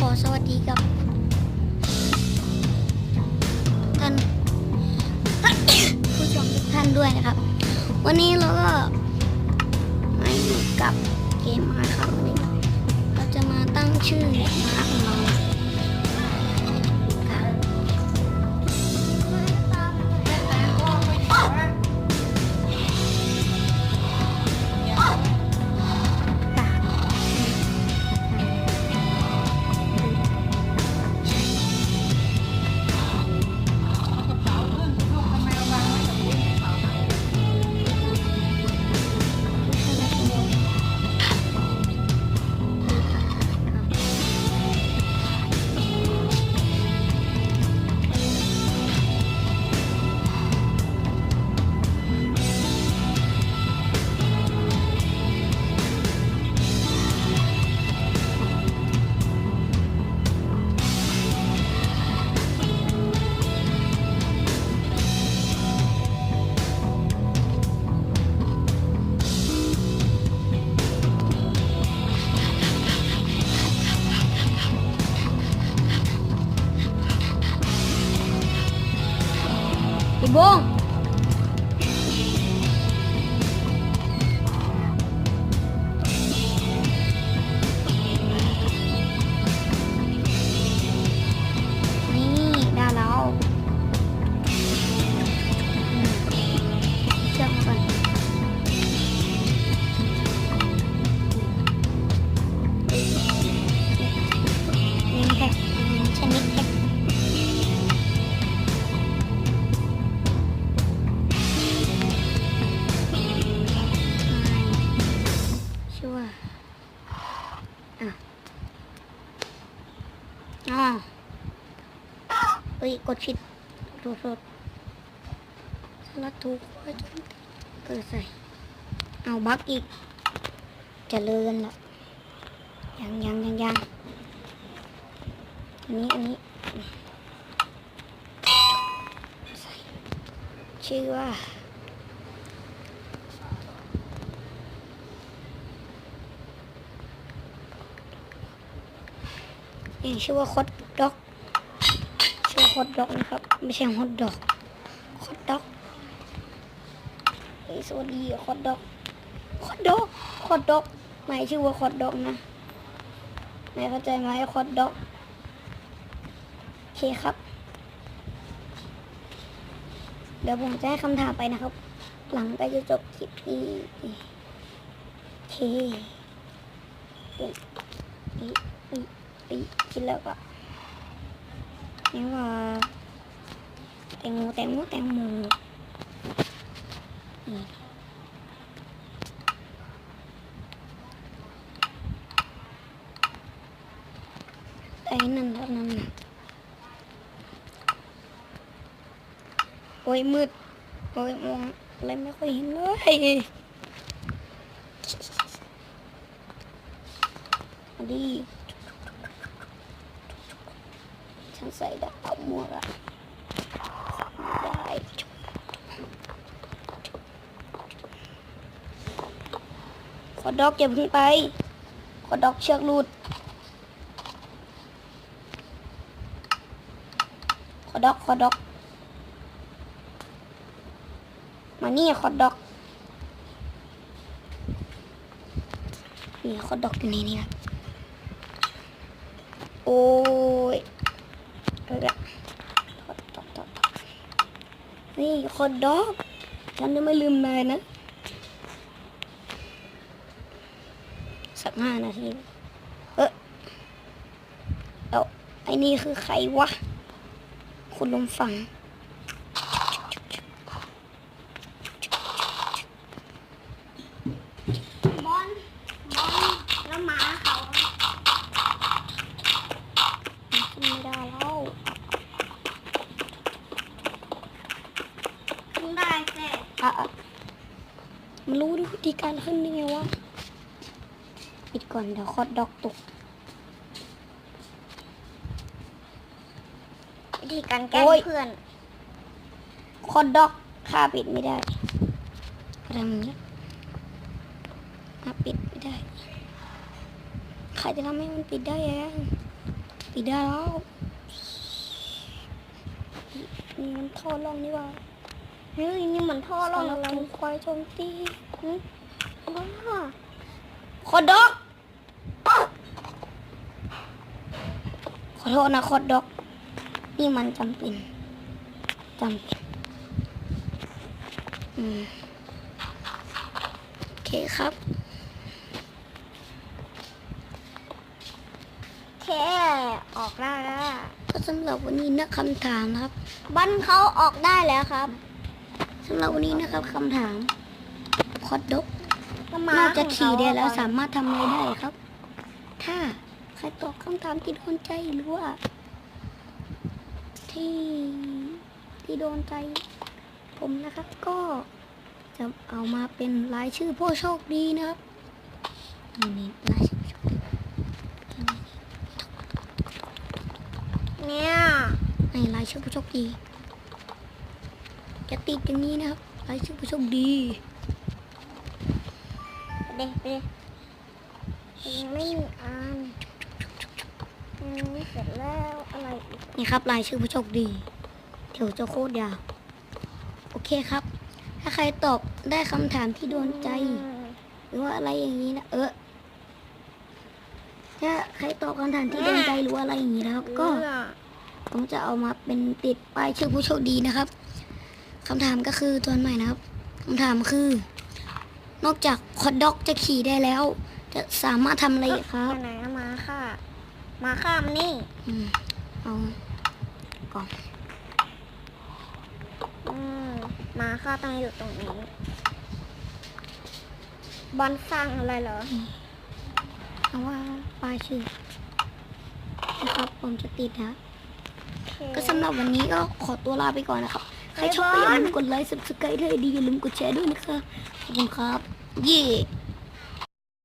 ขอสวัสดีกับ ท่านผู้ชมทุกท่านด้วยนะครับ วันนี้เราก็มาอยู่กับเกมมาครับวันนี้เราจะมาตั้งชื่อมาของเรา พี่ อ๋อเฮ้ย กดผิดโทษโทษสลัดถูกไว้จนเกิดใส่ เอาบักอีกจะเลินละยังยังยังยังอันนี้ อันนี้ ใส่ ชื่อว่า นี่ชื่อว่าคดด็อกชื่อว่าคดด็อกนะครับ ไม่ใช่ฮอตดอกคดด็อกสวัสดีคดด็อกคดด็อกคดด็อกไม่ชื่อว่าคดด็อกนะไม่เข้าใจไหมคดด็อกโอเคครับ เดี๋ยวผมจะให้คำถามไปนะครับ หลังกล้จะจบคลิปนี้โอเคอีอีอี ไปกินแล้วก็นี่ว่าแตงโมแตงโมแตงโมนี่ ฉันใส่ดาวหมวกอะไม่ได้ขอดอกอย่าเพิ่งไป ขอดอกเชือกหลุดขอดอกขอดอก มานี่ขอดอก นี่ขอดอกอยู่ในนี่โอ้ย เลยอดถอดถอดถอดนี่คอดอกฉันจะไม่ลืมเลยนะ สักห้านาที เออเอาไอ้นี่คือใครวะ คุณลมฟัง บอล บอล แล้วหมาเขาขึ้นไม่ได้แล้ว ขึ้นได้แต่ อะอะมันรู้วิ ธีการขึ้นได้ไงวะปิดก่อนเดี๋ยวคอดดอกตกวิธีการแกล้งโอ้ย เพื่อน คอดดอกค่าปิดไม่ได้อะไรมันเนี่ยอะปิดไม่ได้ใครจะทำให้มันปิดได้เองปิดได้แล้วนี่มันท่อร่องนี่หว่า เฮ้ยนี่มันท่อท่อร่องเราอะไรถูกควายโจมตีหึว้า คอดดอกขอโทษนะคอดดอก นี่มันจำเป็นจำเป็นโอเคครับแค่ออกได้แล้วก็สำหรับวันนี้นะคำถามครับบันเขาออกได้แล้วครับสำหรับวันนี้นะครับคำถาม คอดด็อกก็มานอกจากขี่ได้แล้วของเขสามารถทำอะไรได้ครับ ถ้าใครตอบคำถามที่โดนใจหรือว่า ที่ที่โดนใจ ผมนะครับก็จะเอามาเป็นรายชื่อผู้โชคดีนะครับนี่นี่รายชื่อผู้โชคดีเนี่ยในรายชื่อผู้โชคดีจะติดอย่างนี้นะครับรายชื่อผู้โชคดีไปเด็ไปเด็ยังไม่มีอันยังไม่เสร็จแล้วอะไรอีกนี่ครับรายชื่อผู้โชคดีเดี๋ยวจะโคตรยาวโอเคครับ ถ้าใครตอบได้คำถามที่โดนใจ หรือว่าอะไรอย่างนี้นะเออถ้าใครตอบคำถามที่โดนใจหรือว่าอะไรอย่างนี้นะครับ ก็เออผมจะเอามาเป็นติดป้ายชื่อผู้โชคดีนะครับคำถามก็คือตัวใหม่นะครับคำถามคือ นอกจากคอดด็อกจะขี่ได้แล้ว จะสามารถทำอะไรอีกครับไปไหนอะมาค่ะ มาข้ามนี่อืมเอากล่องอืมมาค่ะต้องอยู่ตรงนี้บอลสร้างอะไรเหรอเอาว่าป้ายชื่อนะครับผมจะติดนะก็สำหรับวันนี้ก็ขอตัวลาไปก่อนนะครับใครชอบก็อย่าลืมกดไลค์ subscribe ให้ดีอย่าลืมกดแชร์ด้วยนะครับขอบคุณครับ เย่